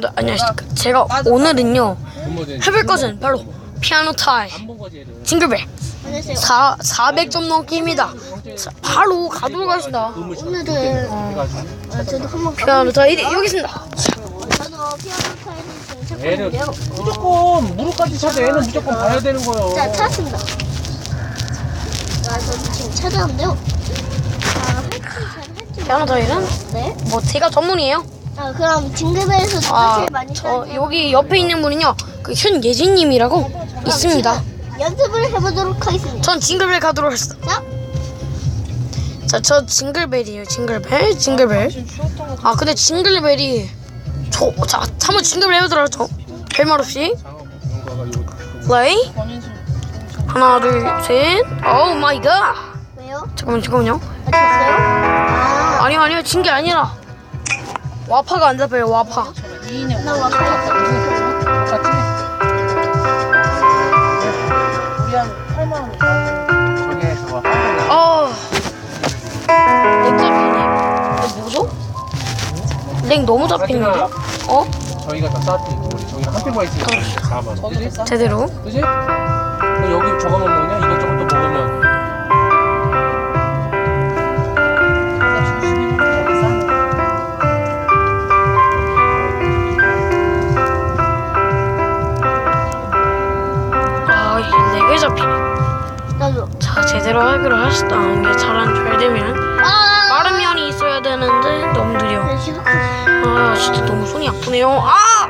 네, 안녕하십니까. 제가 오늘은요 해볼 것은 바로 피아노 타임 징글벨 안녕하세요. 4 400점 넘기입니다. 자, 바로 가도록 하겠습니다. 오늘은 아, 저도 한번 피아노 타임 여기 있습니다. 저도 피아노 지금 애는. 무조건 무릎까지 차도 애는 무조건 봐야 되는 거예요. 자, 찾았습니다. 아, 저도 지금 찾았는데요. 아, 피아노 타임은 네. 뭐 제가 전문이에요. 아, 그럼 징글벨에서 누가 아, 제일 많이 저? 여기 옆에 있는 분은요 그 현예진님이라고 있습니다. 연습을 해보도록 하겠습니다. 전 징글벨 가도록 하겠습니다. 자, 자, 저 징글벨이에요. 징글벨, 징글벨. 아, 근데 징글벨이 저, 자, 한번 징글벨 해보도록 하죠. 별말 없이. 플레이. 하나, 둘, 셋. 오 마이 갓. 왜요? 잠깐만, 잠깐만요. 아, 찾았어요? 아, 아니요, 아니요. 진 게 아니라. 와파가 안 잡혀요, 와파. 나 와파였어. 저게 저거 아. 렉 잡히네. 이거 뭐죠? 렉 너무 잡히는데? 어? 저희가 다 쌓았지. 우리 저희 한 표가 있으니까 4만. 그지? 제대로. 그지? 여기 저거만 먹냐? 이것 아, 이게 렉이 잡히네. 나도. 자, 제대로 하기로 하시다. 이게 잘안 잘 되면. 아, 빠른 면이 있어야 되는데 너무 느려. 네, 아 진짜 너무 손이 아프네요. 아!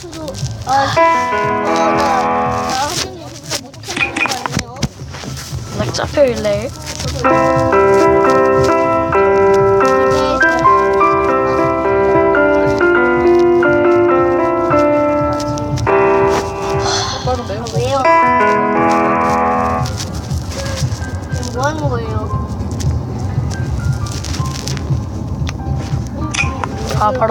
저도 아, 어, 나, 나 선생님 저보다 못하는 거 아니에요? 렉 잡혀 일래. 아바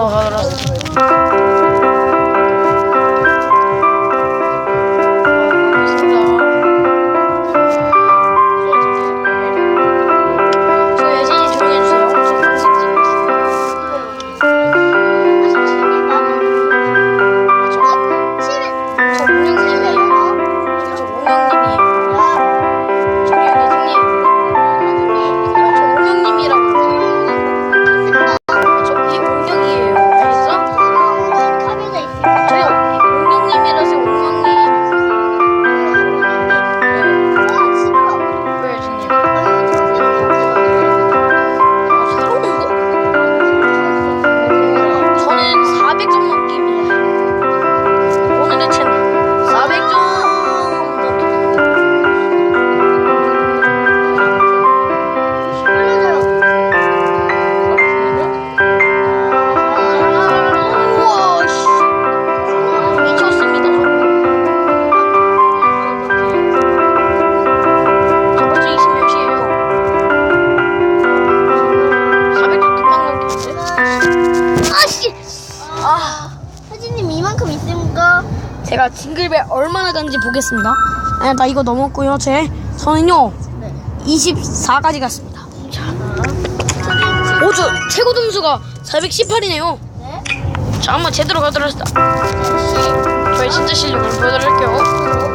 아, 사진님 이만큼 있습니까? 제가 징글벨 얼마나 가는지 보겠습니다. 아, 나 이거 넘었고요. 제 저는요 네. 24까지 갔습니다. 오, 저 최고 점수가 418이네요. 네. 자, 한번 제대로 가도록. 씨. 저희 진짜 실력을 보여드릴게요.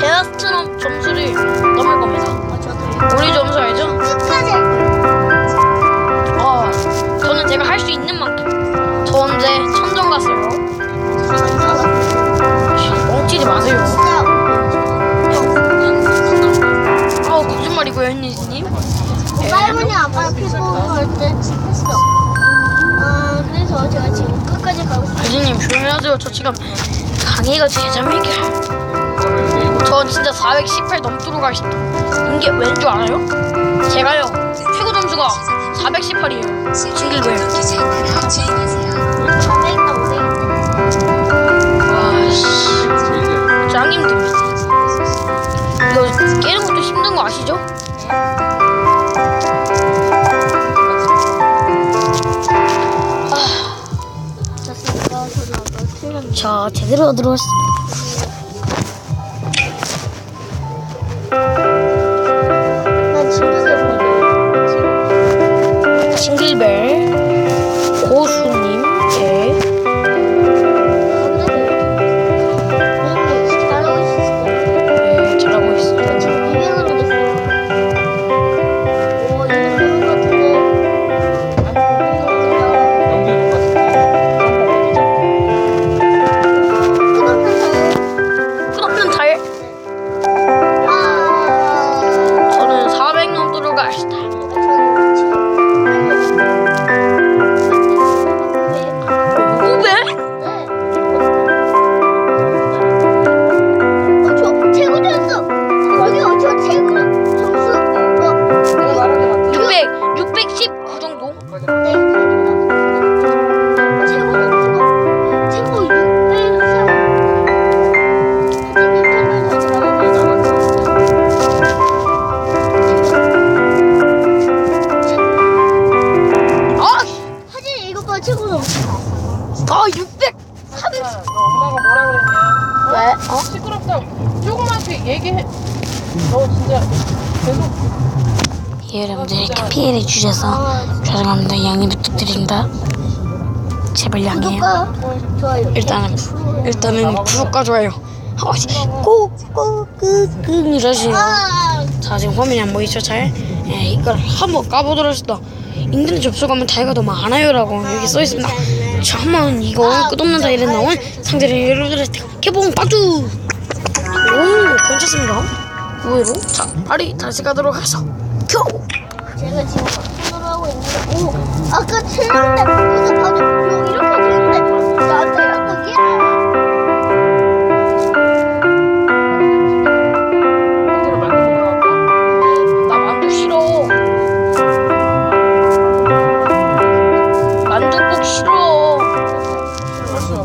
베스트 점- 점수를 넘을 겁니다. 아, 저도요. 우리 점수 알죠? 거예요. 아 저는 제가 할 수 있는 만큼. 저 언제 천점 갔어요. 씨, 뻥치지 마세요. 아 거짓말이고요 현니님. 할머니 아빠 피부 할때 했어. 아 그래서 제가 지금 끝까지 가고 있어요. 현니님 조용히 하세요. 저 지금 강의가 제자매길. 전 진짜 418 넘도록 하시 이게 왠 줄 알아요? 제가요 최고 점수가 418이에요. 신기해 와씨. 짱 힘들어 이거 깨는 것도 힘든 거 아시죠? 네. 아. 자 제대로 들어왔어 시끄럽다. 조그맣게 얘기해. 너 진짜 계속 예, 여러분들 이렇게 피해를 주셔서 죄송합니다. 양해 부탁드립니다. 제발 양해요. 구독과 좋아요. 일단은 일단은 구독과 좋아요. 꼭꼭끄끄 이러시. 아, 자 지금 화면이 안 보이죠 잘? 예, 이걸 한번 까보도록 하겠습니다. 인터넷 접속하면 다이가 더 많아요라고 여기 써 있습니다. 자 한번 이거 끝없는 다이를 나온 상대를 여러분들한테 개봉 빠뚜. 오 괜찮습니다. 의외로 자 빨리 다시 가도록 해서 큐. 제가 지금 손으로 하고 있는데, 오, 아까 최근에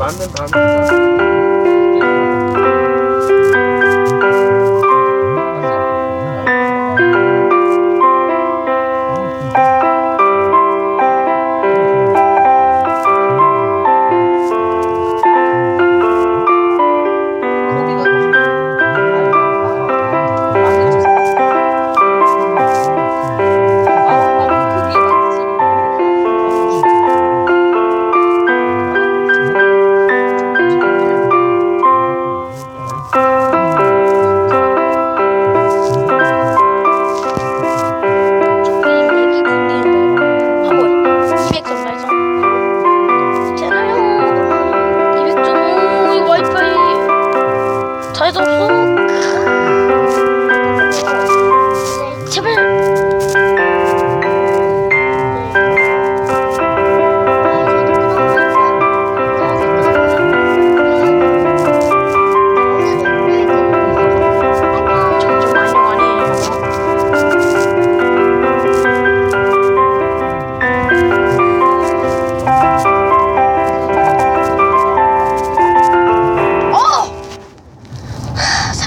만두 만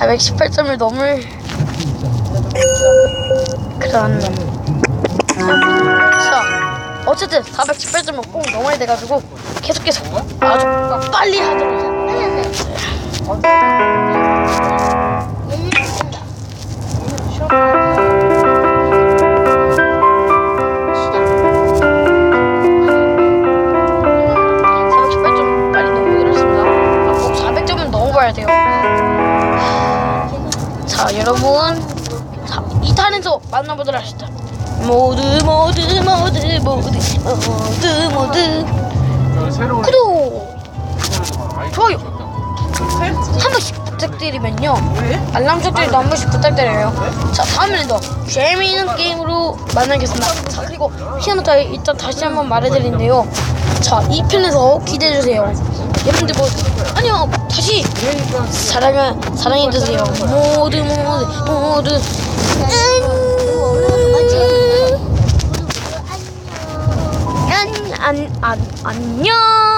418점을 넘을 그런 자 어쨌든 418점을 꼭 넘어야 돼가지고 계속해서 아주 빨리 하도록 해요. 2탄에서 만나보도록 하시죠 모두 모두 모두 모두 모두 모두 새로운 구독 좋아요. 한 번씩 부탁드리면요 왜? 알람 설정도 한 번씩 부탁드려요 자 다음에는 더 재미있는 게임으로 만나겠습니다 자 그리고 피아노 타이 일단 다시 한번 말해드리는데요 자 2편에서 기대해주세요 여러분들 뭐 아니요 다시 사랑을 사랑해주세요 모두 모두 모두 안, 안, 안, 안녕